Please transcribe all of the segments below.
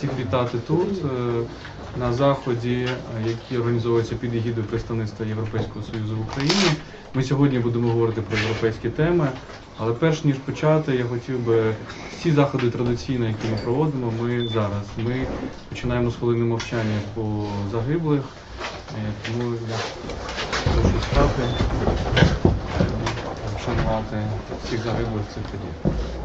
всіх вітати тут е, на заході, е, який організовується під егідою представництва Європейського Союзу в Україні. Ми сьогодні будемо говорити про європейські теми. Але перш ніж почати, я хотів би всі заходи традиційно, які ми проводимо, ми зараз. Ми починаємо з хвилини мовчання по загиблих. Е, Тому я прошу стати, вшанувати всіх загиблих цих подіях.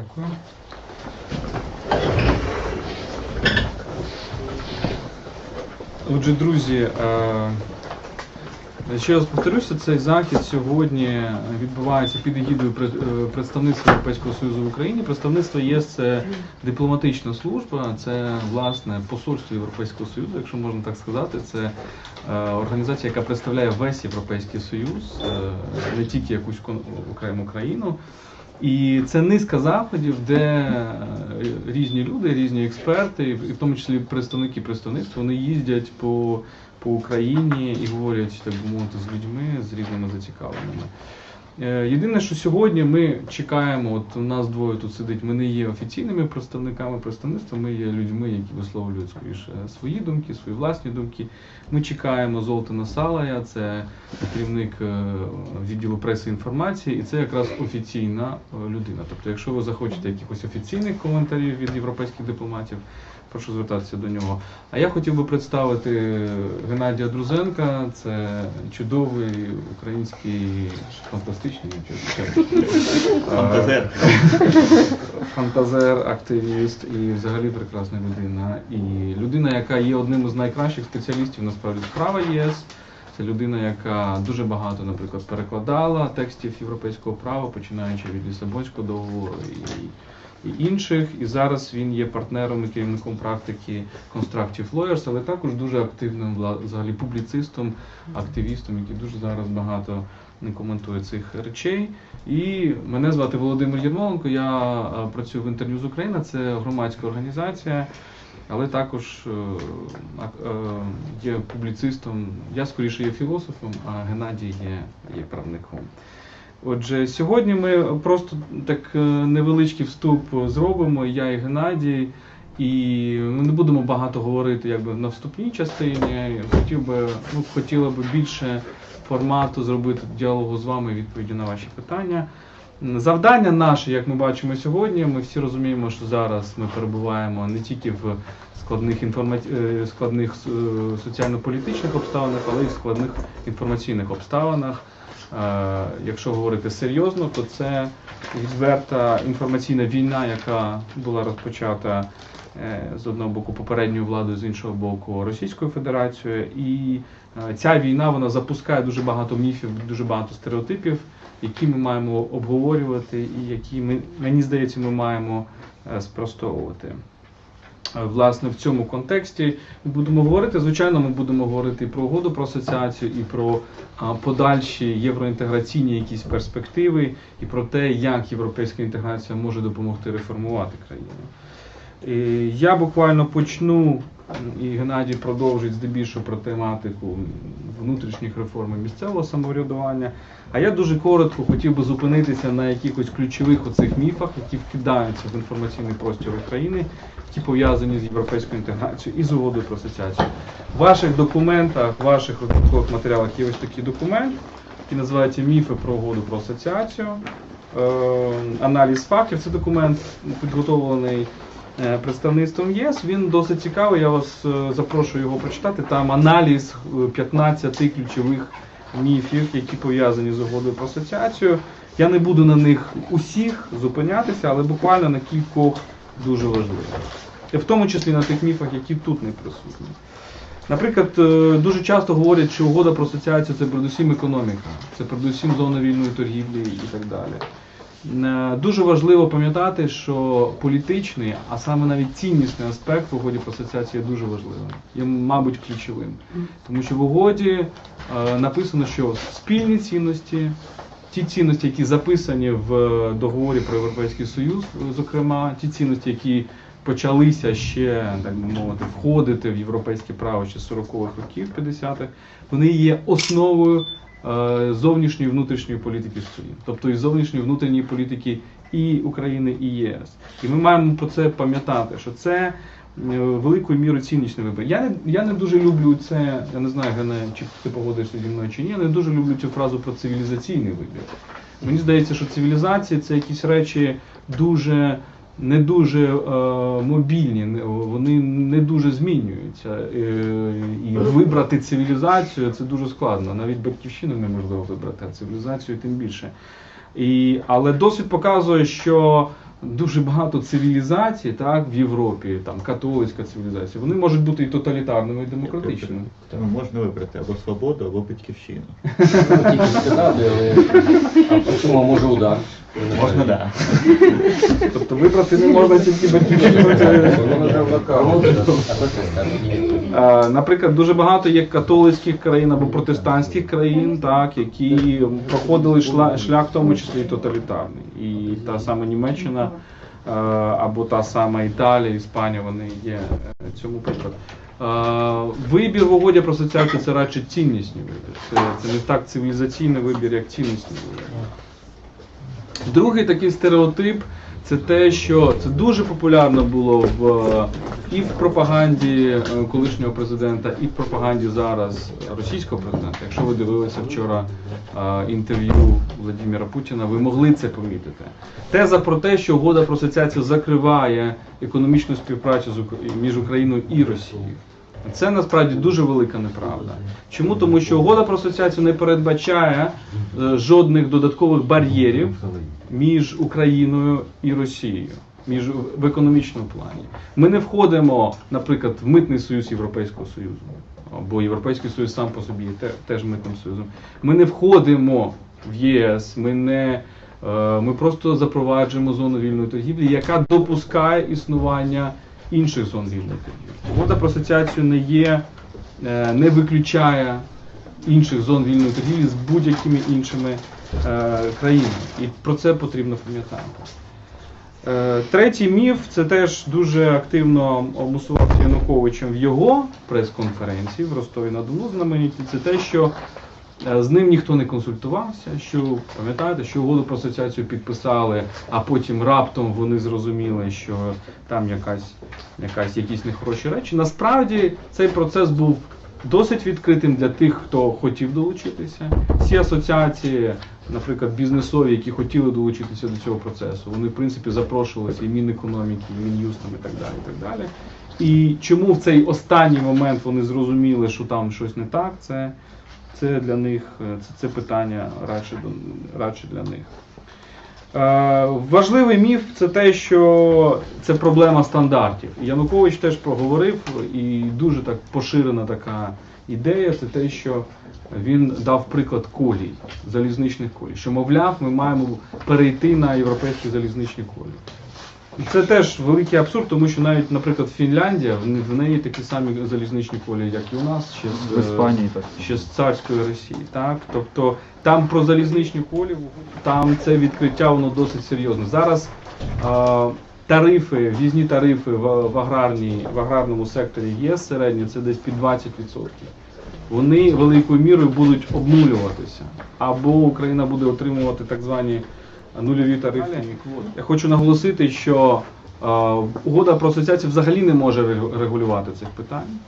Дякую. Отже, друзі, е, ще раз повторюся, цей захід сьогодні відбувається під егідою е, представництва Європейського Союзу в Україні. Представництво ЄС це дипломатична служба, це власне посольство Європейського Союзу, якщо можна так сказати. Це е, організація, яка представляє весь Європейський Союз, не тільки якусь окрему країну. І це низка заходів, де е, різні люди, різні експерти, і в тому числі представники представництва, вони їздять по, по Україні і говорять, так би мовити, з людьми, з різними зацікавленими. Е, Єдине, що сьогодні ми чекаємо, от у нас двоє тут сидить, ми не є офіційними представниками представництва, ми є людьми, які висловлюють скоріше свої думки, свої власні думки. Ми чекаємо Золотана Салая, це керівник е, відділу преси і інформації, і це якраз офіційна е, людина. Тобто, якщо ви захочете якихось офіційних коментарів від європейських дипломатів, прошу звертатися до нього. А я хотів би представити Геннадія Друзенка, це чудовий український фантастичний Фантазер. фантазер, активіст і взагалі прекрасна людина. І людина, яка є одним із найкращих спеціалістів насправді з права ЄС. Це людина, яка дуже багато, наприклад, перекладала текстів європейського права, починаючи від Лісабонського договору і, і інших. І зараз він є партнером і керівником практики Constructive Lawyers, але також дуже активним взагалі публіцистом, активістом, який дуже зараз багато не коментує цих речей. І мене звати Володимир Єрмоленко. Я працюю в Інтерньюз Україна, це громадська організація, але також е, е, є публіцистом. Я скоріше є філософом, а Геннадій є, є правником. Отже, сьогодні ми просто так е, невеличкий вступ зробимо, я і Геннадій. І ми не будемо багато говорити якби на вступній частині. Хотів би, ну, хотіла би більше формату зробити діалогу з вами, відповіді на ваші питання. Завдання наше, як ми бачимо сьогодні, ми всі розуміємо, що зараз ми перебуваємо не тільки в складних інформаті... е, складних е, соціально-політичних обставинах, але й в складних інформаційних обставинах. Якщо говорити серйозно, то це відверта інформаційна війна, яка була розпочата е, з одного боку попередньою владою, з іншого боку Російською Федерацією. І е, ця війна вона запускає дуже багато міфів, дуже багато стереотипів, які ми маємо обговорювати, і які ми, мені здається, ми маємо е, спростовувати. Е, Власне, в цьому контексті ми будемо говорити. Звичайно, ми будемо говорити і про угоду про асоціацію, і про подальші євроінтеграційні якісь перспективи, і про те, як європейська інтеграція може допомогти реформувати країну. І я буквально почну, і Геннадій продовжить здебільшого про тематику внутрішніх реформ місцевого самоврядування. А я дуже коротко хотів би зупинитися на якихось ключових оцих міфах, які вкидаються в інформаційний простір України, які пов'язані з європейською інтеграцією і з угодою про асоціацію. В ваших документах, в ваших розрахункових матеріалах є ось такий документ, який називається Міфи про угоду про асоціацію. Е, аналіз фактів. Це документ підготовлений представництвом ЄС. Він досить цікавий. Я вас е, запрошую його почитати. Там аналіз е, 15 ключових міфів, які пов'язані з угодою про асоціацію. Я не буду на них усіх зупинятися, але буквально на кількох дуже важливих. В тому числі на тих міфах, які тут не присутні. Наприклад, е, дуже часто говорять, що угода про асоціацію це передусім економіка, це передусім зона вільної торгівлі і так далі. Е, Дуже важливо пам'ятати, що політичний, а саме навіть ціннісний аспект в угоді про асоціацію є дуже важливим, є, мабуть, ключовим. Тому що в угоді е, написано, що спільні цінності, ті цінності, які записані в договорі про Європейський Союз, зокрема, ті цінності, які почалися ще, так би мовити, входити в європейське право ще з 40-х років, 50-х, вони є основою е, зовнішньої і внутрішньої політики країн, тобто і зовнішньої внутрішньої політики і України, і ЄС. І ми маємо про це пам'ятати, що це е, великою мірою ціннічний вибір. Я не, я не дуже люблю це, я не знаю, Гане, чи ти погодишся зі мною чи ні, я не дуже люблю цю фразу про цивілізаційний вибір. Мені здається, що цивілізація це якісь речі дуже. Не дуже е, мобільні, не- вони не дуже змінюються. Е, і вибрати цивілізацію це дуже складно. Навіть батьківщину неможливо вибрати, а цивілізацію тим більше. І, але досвід показує, що дуже багато цивілізацій так, в Європі, там католицька цивілізація, вони можуть бути і тоталітарними, і демократичними. Тому можна вибрати або свободу, або батьківщину. Тільки сказати, але а може удар. Можна, так. Тобто вибрати не можна тільки батьківщину. Наприклад, дуже багато є католицьких країн або протестантських країн, так, які проходили шла- шлях, в тому числі і тоталітарний. І та сама Німеччина або та сама Італія, Іспанія, вони є е, цьому приклад. Е, Вибір в угоді про асоціацію це радше ціннісний вибір. Це, це не так цивілізаційний вибір, як ціннісний вибір. Другий такий стереотип це те, що це дуже популярно було в і в пропаганді е, колишнього президента, і в пропаганді зараз російського президента. Якщо ви дивилися вчора е, інтерв'ю Владимира Путіна, ви могли це помітити. Теза про те, що угода про асоціацію закриває економічну співпрацю між Україною і Росією. Це насправді дуже велика неправда. Чому? Тому що угода про асоціацію не передбачає е, жодних додаткових бар'єрів між Україною і Росією, між в економічному плані. Ми не входимо, наприклад, в митний союз Європейського Союзу, бо Європейський Союз сам по собі є теж митним союзом. Ми не входимо в ЄС, ми не. е, Ми просто запроваджуємо зону вільної торгівлі, яка допускає існування інших зон вільної торгівлі. Угода про асоціацію не є, е, не виключає інших зон вільної торгівлі з будь-якими іншими е, країнами. І про це потрібно пам'ятати. Е, Третій міф це теж дуже активно мусувався Януковичем в його прес-конференції в Ростові на Дону знамениті. Це те, що з ним ніхто не консультувався. Що пам'ятаєте, що угоду про асоціацію підписали, а потім раптом вони зрозуміли, що там якась, якась якісь нехороші речі. Насправді цей процес був досить відкритим для тих, хто хотів долучитися. Всі асоціації, наприклад, бізнесові, які хотіли долучитися до цього процесу, вони в принципі запрошувалися і Мінекономіки, і Мін'юстом, і так далі. І так далі. І чому в цей останній момент вони зрозуміли, що там щось не так, це, це для них е, це, це питання радше, радше для них. Е, важливий міф це те, що це проблема стандартів. Янукович теж проговорив, і дуже так поширена така ідея, це те, що він дав приклад колій, залізничних колій. Що, мовляв, ми маємо перейти на європейські залізничні колії. І це теж великий абсурд, тому що навіть, наприклад, Фінляндія, в неї такі самі залізничні колії, як і у нас, ще з, В Іспанії так. ще з царської Росії. Так? Тобто там про залізничні колі, там це відкриття воно досить серйозне. Зараз е, тарифи, в'їзні тарифи в, в, аграрній, в аграрному секторі ЄС середні це десь під 20%. Вони великою мірою будуть обнулюватися. Або Україна буде отримувати так звані нульові тарифи. Я хочу наголосити, що угода про асоціацію взагалі не може регулювати цих питань.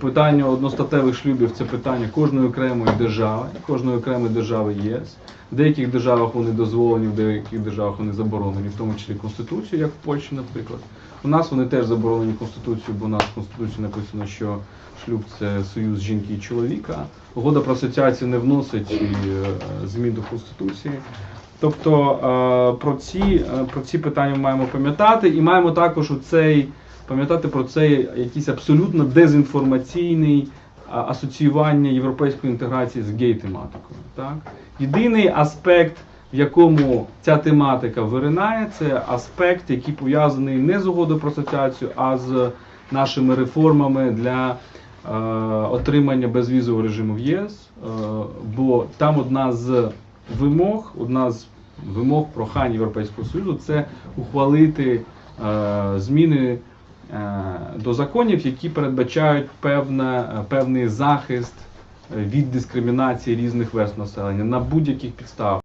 Питання одностатевих шлюбів це питання кожної окремої держави, кожної окремої держави ЄС. В деяких державах вони дозволені, в деяких державах вони заборонені, в тому числі Конституцією, як в Польщі, наприклад. У нас вони теж заборонені Конституцією, бо у нас в Конституції написано, що шлюб це союз жінки і чоловіка. Угода про асоціацію не вносить е, змін до Конституції. Тобто е, про ці, е, про ці питання ми маємо пам'ятати і маємо також у цей пам'ятати про цей якийсь абсолютно дезінформаційний асоціювання європейської інтеграції з гей-тематикою. Так? Єдиний аспект, в якому ця тематика виринає, це аспект, який пов'язаний не з угодою про асоціацію, а з нашими реформами для е, отримання безвізового режиму в ЄС. Е, бо там одна з вимог, одна з вимог прохань Європейського Союзу це ухвалити е, зміни е, до законів, які передбачають певне, е, певний захист від дискримінації різних верств населення на будь-яких підставах.